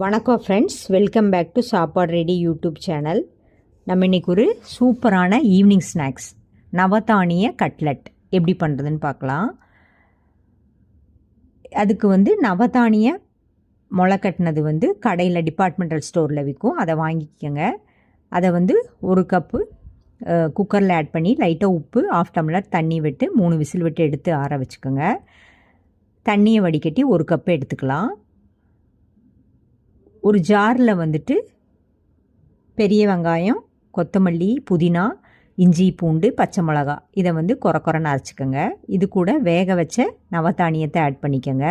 வணக்கம் friends welcome back to Saapadu ready YouTube channel நம்ம இன்றைக்கி ஒரு சூப்பரான ஈவினிங் ஸ்நாக்ஸ் நவதானிய கட்லட் எப்படி பண்ணுறதுன்னு பார்க்கலாம். அதுக்கு வந்து நவதானிய முளை கட்டினது வந்து கடையில் டிபார்ட்மெண்டல் ஸ்டோரில் விற்கும் அதை வாங்கிக்கோங்க. அதை வந்து ஒரு கப்பு குக்கரில் ஆட் பண்ணி லைட்டாக உப்பு ஆஃப் டம்ளர் தண்ணி விட்டு மூணு விசில் விட்டு எடுத்து ஆற வச்சுக்கோங்க. தண்ணியை வடிகட்டி ஒரு கப்பு எடுத்துக்கலாம். ஒரு ஜாரில் வந்துட்டு பெரிய வெங்காயம் கொத்தமல்லி புதினா இஞ்சி பூண்டு பச்சை மிளகா. இதை வந்து குறை குறைன்னு அரைச்சிக்கோங்க. இது கூட வேக வச்ச நவதானியத்தை ஆட் பண்ணிக்கோங்க.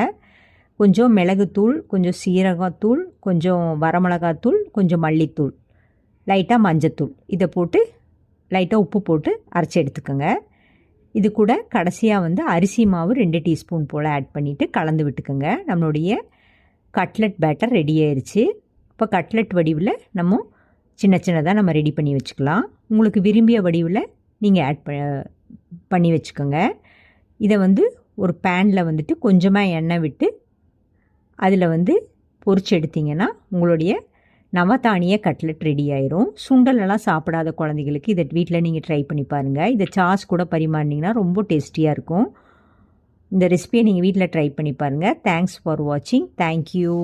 கொஞ்சம் மிளகுத்தூள் கொஞ்சம் சீரகத்தூள் கொஞ்சம் வரமிளகாத்தூள் கொஞ்சம் மல்லித்தூள். லைட்டாக மஞ்சத்தூள். இதை போட்டு லைட்டாக உப்பு போட்டு அரைச்சி எடுத்துக்கோங்க. இது கூட கடைசியாக வந்து அரிசி மாவு ரெண்டு டீஸ்பூன் போல் ஆட் பண்ணிவிட்டு கலந்து விட்டுக்கோங்க. நம்மளுடைய கட்லெட் பேட்டர் ரெடி ஆயிடுச்சு இப்போ கட்லெட் வடிவில் நம்ம சின்ன சின்னதாக நம்ம ரெடி பண்ணி வச்சுக்கலாம். உங்களுக்கு விரும்பிய வடிவில் நீங்கள் ஆட் ப பண்ணி வச்சுக்கோங்க. இதை வந்து ஒரு பேனில் வந்துட்டு கொஞ்சமாக எண்ணெய் விட்டு அதில் வந்து பொறிச்சு எடுத்திங்கன்னா உங்களுடைய நவதானிய கட்லெட் ரெடி ஆயிரும். சுண்டலெல்லாம் சாப்பிடாத குழந்தைகளுக்கு இதை வீட்டில் நீங்கள் ட்ரை பண்ணி பாருங்கள் இதை சாஸ் கூட பரிமாறினீங்கன்னா ரொம்ப டேஸ்டியாக இருக்கும். இந்த ரெசிபியை நீங்கள் வீட்டில் ட்ரை பண்ணி பாருங்கள் தேங்க்ஸ் ஃபார் வாட்சிங் தேங்க்யூ